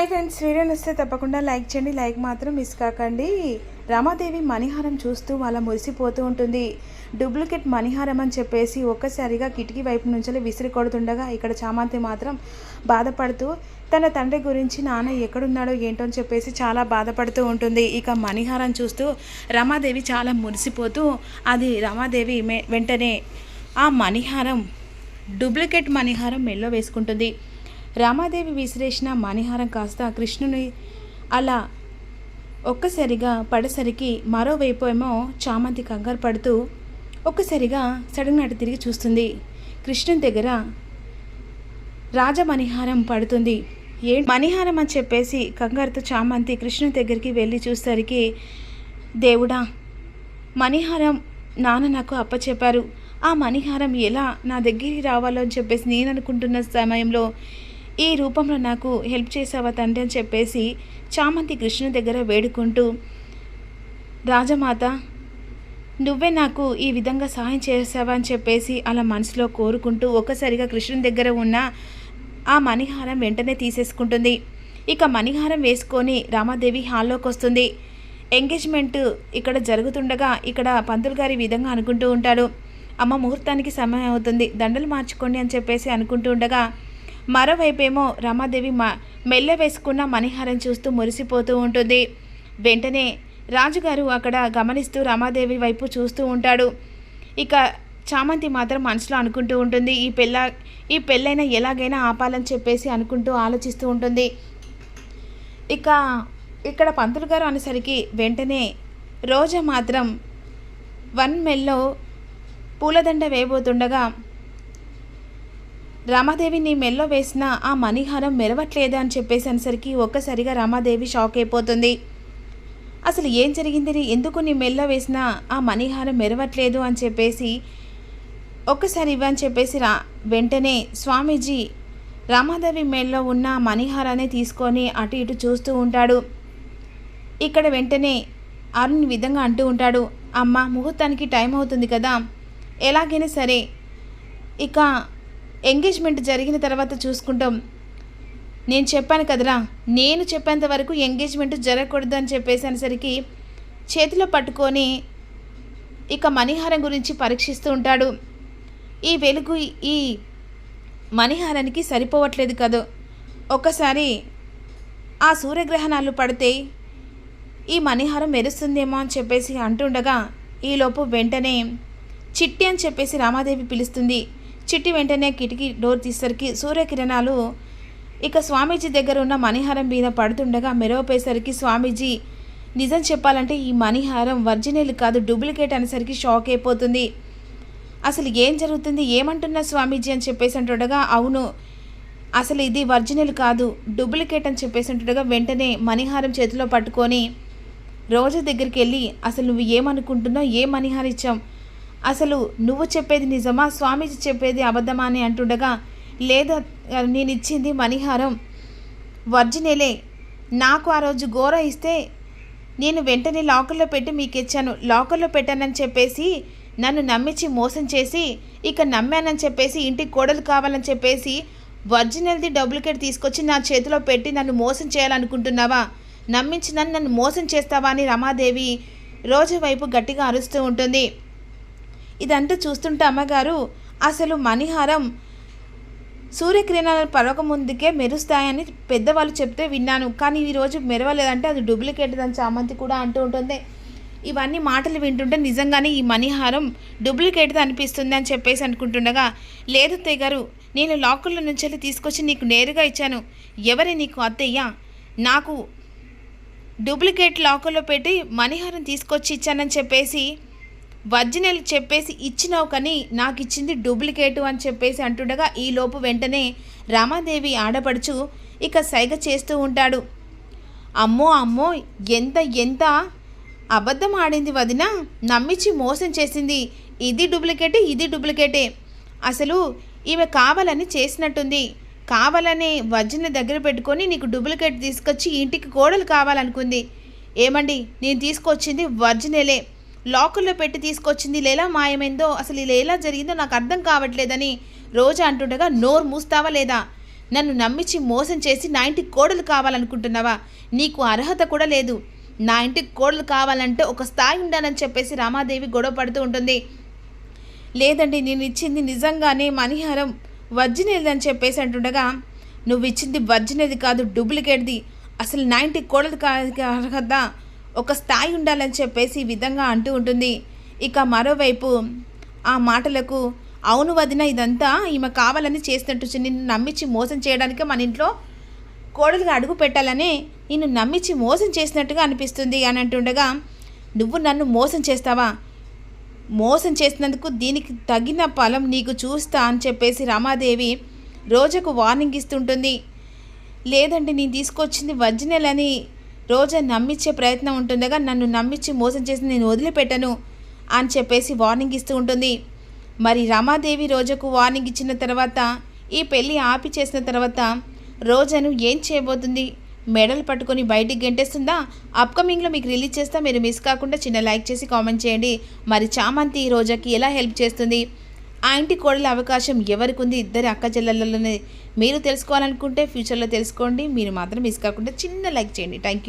Hi friends video నచ్చితే తప్పకుండా like చేయండి. లైక్ మాత్రం మిస్ కాకండి. రామాదేవి మణిహారం చూస్తూ వాళ్ళ మురిసిపోతూ ఉంటుంది. డూప్లికేట్ మణిహారం అని చెప్పేసి ఒక్కసారిగా కిటికీ వైపు నుంచి విసిరి కొడుతుండగా ఇక్కడ చామంతి మాత్రం బాధపడుతూ తన తండ్రి గురించి నాన్న ఎక్కడున్నాడో ఏంటో అని చెప్పేసి చాలా బాధపడుతూ ఉంటుంది. ఇక మణిహారం చూస్తూ రమాదేవి చాలా మురిసిపోతూ అది రమాదేవి వెంటనే ఆ మణిహారం డూప్లికేట్ మణిహారం మెల్లో వేసుకుంటుంది. రామాదేవి విసిరేసిన మణిహారం కాస్త కృష్ణుని అలా ఒక్కసారిగా పడేసరికి మరోవైపు ఏమో చామంతి కంగారు పడుతూ ఒక్కసారిగా సడన్ అటు తిరిగి చూస్తుంది. కృష్ణుని దగ్గర రాజమణిహారం పడుతుంది. ఏ మణిహారం అని చెప్పేసి కంగారుతో చామంతి కృష్ణుని దగ్గరికి వెళ్ళి చూసేసరికి దేవుడా మణిహారం నాన్న నాకు అప్పచెప్పారు. ఆ మణిహారం ఎలా నా దగ్గరికి రావాలో అని చెప్పేసి నేను అనుకుంటున్న సమయంలో ఈ రూపంలో నాకు హెల్ప్ చేసావా తండ్రి అని చెప్పేసి చామంతి కృష్ణుని దగ్గర వేడుకుంటూ రాజమాత నువ్వే నాకు ఈ విధంగా సహాయం చేసావా అని చెప్పేసి అలా మనసులో కోరుకుంటూ ఒక్కసారిగా కృష్ణుని దగ్గర ఉన్న ఆ మణిహారం వెంటనే తీసేసుకుంటుంది. ఇక మణిహారం వేసుకొని రామాదేవి హాల్లోకి వస్తుంది. ఎంగేజ్మెంట్ ఇక్కడ జరుగుతుండగా ఇక్కడ పంతులు గారి విధంగా అనుకుంటూ ఉంటాడు. అమ్మ ముహూర్తానికి సమయం అవుతుంది. దండలు మార్చుకోండి అని చెప్పేసి అనుకుంటూ ఉండగా మరోవైపేమో రమాదేవి మ మెల్ల వేసుకున్న మణిహారం చూస్తూ మురిసిపోతూ ఉంటుంది. వెంటనే రాజుగారు అక్కడ గమనిస్తూ రమాదేవి వైపు చూస్తూ ఉంటాడు. ఇక చామంతి మాత్రం మనసులో అనుకుంటూ ఉంటుంది. ఈ పెళ్ళ ఈ పెళ్ళైనా ఎలాగైనా ఆపాలని చెప్పేసి అనుకుంటూ ఆలోచిస్తూ ఉంటుంది. ఇక ఇక్కడ పంతులు గారు అనేసరికి వెంటనే రోజా మాత్రం వన్ మెల్లో పూలదండ వేయబోతుండగా రామాదేవి నీ మెల్లో వేసిన ఆ మణిహారం మెరవట్లేదు అని చెప్పేసి ఒక్కసారిగా రామాదేవి షాక్ అయిపోతుంది. అసలు ఏం జరిగిందని ఎందుకు నీ మెల్లో వేసిన ఆ మణిహారం మెరవట్లేదు అని చెప్పేసి ఒక్కసారి ఇవ్వని చెప్పేసి రా. వెంటనే స్వామీజీ రామాదేవి మెల్లో ఉన్న మణిహారాన్ని తీసుకొని అటు ఇటు చూస్తూ ఉంటాడు. ఇక్కడ వెంటనే అరుణ్ విధంగా అంటూ ఉంటాడు అమ్మ ముహూర్తానికి టైం అవుతుంది కదా. ఎలాగైనా సరే ఇక ఎంగేజ్మెంట్ జరిగిన తర్వాత చూసుకుంటాం. నేను చెప్పాను కదరా నేను చెప్పేంత వరకు ఎంగేజ్మెంట్ జరగకూడదు అని చెప్పేసి అనేసరికి చేతిలో పట్టుకొని ఇక మణిహారం గురించి పరీక్షిస్తూ ఉంటాడు. ఈ వెలుగు ఈ మణిహారానికి సరిపోవట్లేదు కదా. ఒక్కసారి ఆ సూర్యగ్రహణాలు పడితే ఈ మణిహారం మెరుస్తుందేమో అని చెప్పేసి అంటుండగా ఈలోపు వెంటనే చిట్టి అని చెప్పేసి రామాదేవి పిలుస్తుంది. చిట్టి వెంటనే కిటికీ డోర్ తీసరికి సూర్యకిరణాలు ఇక స్వామీజీ దగ్గర ఉన్న మణిహారం మీద పడుతుండగా మెరవపోయేసరికి స్వామీజీ నిజం చెప్పాలంటే ఈ మణిహారం వర్జినల్ కాదు డూప్లికేట్ అనేసరికి షాక్ అయిపోతుంది. అసలు ఏం జరుగుతుంది? ఏమంటున్నా స్వామీజీ? అని చెప్పేసి అంటుండగా అవును అసలు ఇది వర్జినల్ కాదు డూప్లికేట్ అని చెప్పేసి అంటుండగా వెంటనే మణిహారం చేతిలో పట్టుకొని రోజు దగ్గరికి వెళ్ళి అసలు నువ్వు ఏమనుకుంటున్నావు? ఏ మణిహారం ఇచ్చాం? అసలు నువ్వు చెప్పేది నిజమా? స్వామీజీ చెప్పేది అబద్ధమా అని అంటుండగా లేదా నేను ఇచ్చింది మణిహారం. వర్జినలే నాకు ఆ రోజు గోర ఇస్తే నేను వెంటనే లాకర్లో పెట్టి మీకు ఇచ్చాను లాకర్లో పెట్టానని చెప్పేసి నన్ను నమ్మించి మోసం చేసి ఇక నమ్మానని చెప్పేసి ఇంటికి కోడలు కావాలని చెప్పేసి ఒరిజినల్ది డూప్లికేట్ తీసుకొచ్చి నా చేతిలో పెట్టి నన్ను మోసం చేయాలనుకుంటున్నావా? నమ్మించి నన్ను నన్ను మోసం చేస్తావా అని రమాదేవి రోజు వైపు గట్టిగా అరుస్తూ ఉంటుంది. ఇదంతా చూస్తుంటే అమ్మగారు అసలు మణిహారం సూర్యకిరణాలు పడక ముందుకే మెరుస్తాయని పెద్దవాళ్ళు చెప్తే విన్నాను. కానీ ఈరోజు మెరవలేదంటే అది డూప్లికేట్ అని చామంతి కూడా అంటూ ఉంటుంది. ఇవన్నీ మాటలు వింటుంటే నిజంగానే ఈ మణిహారం డూప్లికేట్ అనిపిస్తుంది అని చెప్పేసి అనుకుంటుండగా లేదు తెగారు నేను లాకర్ల నుంచి వెళ్ళి తీసుకొచ్చి నీకు నేరుగా ఇచ్చాను. ఎవరి నీకు అత్తయ్య? నాకు డూప్లికేట్ లాకర్లో పెట్టి మణిహారం తీసుకొచ్చి ఇచ్చానని చెప్పేసి వర్జినల్ చెప్పేసి ఇచ్చినావు కానీ నాకు ఇచ్చింది డూప్లికేటు అని చెప్పేసి అంటుండగా ఈ లోపు వెంటనే రామాదేవి ఆడపడుచు ఇక సైగ చేస్తూ ఉంటాడు. అమ్మో అమ్మో ఎంత ఎంత అబద్ధం ఆడింది వదిన? నమ్మించి మోసం చేసింది. ఇది డూప్లికేటే ఇది డూప్లికేటే. అసలు ఈమె కావాలని చేసినట్టుంది. కావాలని వజ్జన దగ్గర పెట్టుకొని నీకు డూప్లికేట్ తీసుకొచ్చి ఇంటికి కోడలు కావాలనుకుంది. ఏమండి నేను తీసుకొచ్చింది వర్జినలే లాకర్లో పెట్టి తీసుకొచ్చింది ఇలా మాయమైందో అసలు ఇలా ఎలా జరిగిందో నాకు అర్థం కావట్లేదని రోజా అంటుండగా నోరు మూస్తావా లేదా? నన్ను నమ్మించి మోసం చేసి నా ఇంటికి కోడలు కావాలనుకుంటున్నావా? నీకు అర్హత కూడా లేదు. నా ఇంటికి కోడలు కావాలంటే ఒక స్థాయి ఉండాలని చెప్పేసి రామాదేవి గొడవ పడుతూ ఉంటుంది. లేదండి నేను ఇచ్చింది నిజంగానే మణిహారం వజ్జినేది అని చెప్పేసి అంటుండగా నువ్వు ఇచ్చింది వజ్జినేది కాదు డూప్లికేట్ది. అసలు నా ఇంటికి కోడలు కా అర్హత ఒక స్థాయి ఉండాలని చెప్పేసి ఈ విధంగా అంటూ ఉంటుంది. ఇక మరోవైపు ఆ మాటలకు అవును వదిన ఇదంతా ఈమె కావాలని చేసినట్టు నిన్ను నమ్మించి మోసం చేయడానికే మన ఇంట్లో కోడలుగా అడుగు పెట్టాలని నిన్ను నమ్మించి మోసం చేసినట్టుగా అనిపిస్తుంది. అని అంటుండగా నువ్వు నన్ను మోసం చేస్తావా? మోసం చేసినందుకు దీనికి తగిన ఫలం నీకు చూస్తా అని చెప్పేసి రమాదేవి రోజుకు వార్నింగ్ ఇస్తుంటుంది. లేదంటే నేను తీసుకొచ్చింది వజ్జినెలని రోజా నమ్మించే ప్రయత్నం ఉంటుండగా నన్ను నమ్మించి మోసం చేసి నేను వదిలిపెట్టను అని చెప్పేసి వార్నింగ్ ఇస్తూ ఉంటుంది. మరి రమాదేవి రోజకు వార్నింగ్ ఇచ్చిన తర్వాత ఈ పెళ్ళి ఆపి చేసిన తర్వాత రోజాను ఏం చేయబోతుంది? మెడల్ పట్టుకొని బయటికి గెంటేస్తుందా? అప్కమింగ్లో మీకు రిలీజ్ చేస్తా మీరు మిస్ కాకుండా చిన్న లైక్ చేసి కామెంట్ చేయండి. మరి చామంతి రోజాకి ఎలా హెల్ప్ చేస్తుంది? ఆ ఇంటి కోడల అవకాశం ఎవరికి ఉంది ఇద్దరి అక్క చెల్లెళ్ళలోనే మీరు తెలుసుకోవాలనుకుంటే ఫ్యూచర్లో తెలుసుకోండి. మీరు మాత్రం మిస్ కాకుండా చిన్న లైక్ చేయండి. Thank you.